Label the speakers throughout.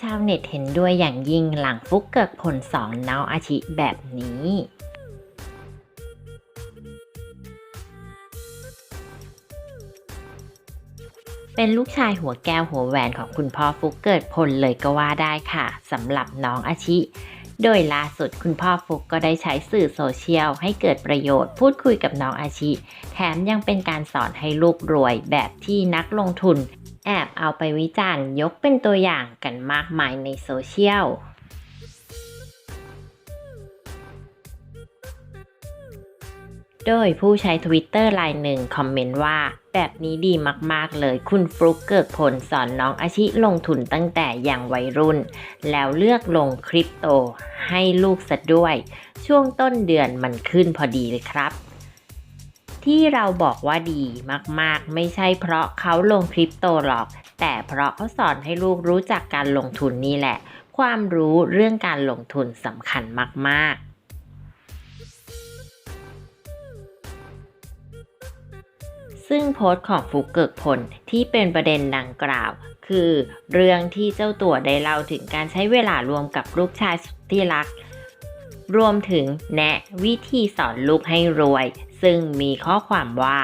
Speaker 1: ชาวเน็ตเห็นด้วยอย่างยิ่งหลังฟุกเกิกผลสอนน้องอาชิแบบนี้เป็นลูกชายหัวแก้วหัวแหวนของคุณพ่อฟุกเกิดผลเลยก็ว่าได้ค่ะสำหรับน้องอาชิ โดยล่าสุดคุณพ่อฟุกก็ได้ใช้สื่อโซเชียลให้เกิดประโยชน์พูดคุยกับน้องอาชิ แถมยังเป็นการสอนให้ลูกรวยแบบที่นักลงทุน แอบเอาไปวิจารณ์ยกเป็นตัวอย่างกันมากมายในโซเชียล โดยผู้ใช้ Twitter รายหนึ่งคอมเมนต์ว่า แบบนี้ดีมากๆเลยคุณฟลุกเกิดผลสอนน้องอาชิลงทุนตั้งแต่อย่างวัยรุ่น แล้วเลือกลงคริปโตให้ลูกซะด้วย ช่วงต้นเดือนมันขึ้นพอดีเลยครับ ที่เราบอกว่าดีมากๆ ไม่ใช่เพราะเขาลงคริปโตหรอก แต่เพราะเขาสอนให้ลูกรู้จักการลงทุนนี่แหละ ความรู้เรื่องการลงทุนสำคัญมาก ๆซึ่งโพสต์ของฟุกเกิกผลที่เป็นประเด็นดังกล่าว คือเรื่องที่เจ้าตัวได้เล่าถึงการใช้เวลารวมกับลูกชายสุดที่รัก รวมถึงแนะวิธีสอนลูกให้รวย ซึ่งมีข้อความว่า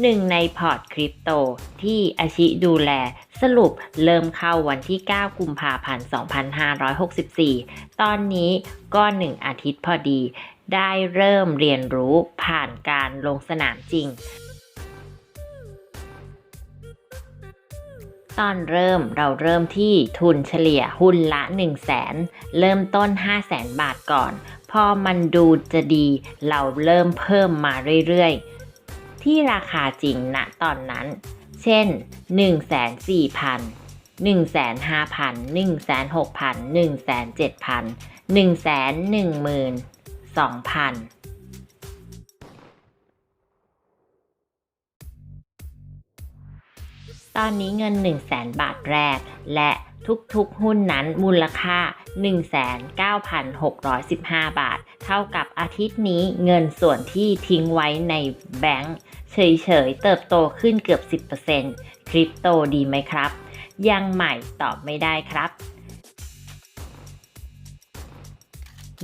Speaker 1: หนึ่งในพอร์ตคริปโตที่อาชิดูแลสรุปเริ่มเข้าวันที่ 9 กุมภาพันธ์ 2564 ตอนนี้ก็หนึ่งอาทิตย์พอดี ได้เริ่มเรียนรู้ผ่านการลงสนามจริงตอนเริ่มเราเริ่มที่ทุนเฉลี่ยหุ้นละ 1 0 0 0 0แสนเริ่มต้น 5 0 0แสนบาทก่อน พอมันดูจะดีเราเริ่มเพิ่มมาเรื่อยๆ ที่ราคาจริงณตอนนั้น เช่น 1 4 0 0 0 1 5 0 0 0 1 6 0 0 0 1 7 0 0 0 1 1 2,000ตอนนี้เงิน 1 0 0 0 0แบาทแรก และทุกๆ หุ้นนั้นมูลค่า 19,615 บาท เท่ากับอาทิตย์นี้เงินส่วนที่ทิ้งไว้ในแบงก์เฉยๆ เติบโตขึ้นเกือบ 10%คริปโตดีไหมครับ ยังใหม่ตอบไม่ได้ครับ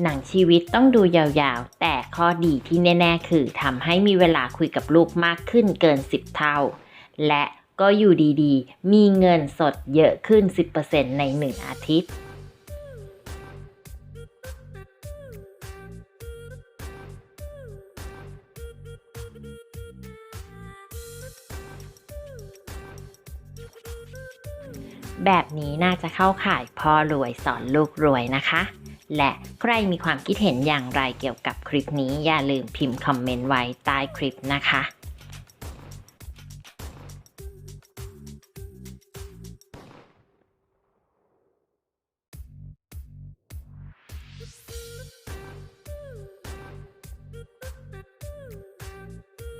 Speaker 1: หนังชีวิตต้องดูยาวๆ แต่ข้อดีที่แน่ๆ คือทำให้มีเวลาคุยกับลูกมากขึ้นเกิน 10 เท่า และก็อยู่ดีๆ มีเงินสดเยอะขึ้น 10%ใน 1 อาทิตย์ แบบนี้น่าจะเข้าข่ายพ่อรวยสอนลูกรวยนะคะ และใครมีความคิดเห็นอย่างไรเกี่ยวกับคลิปนี้อย่าลืมพิมพ์คอมเมนต์ไว้ใต้คลิปนะคะ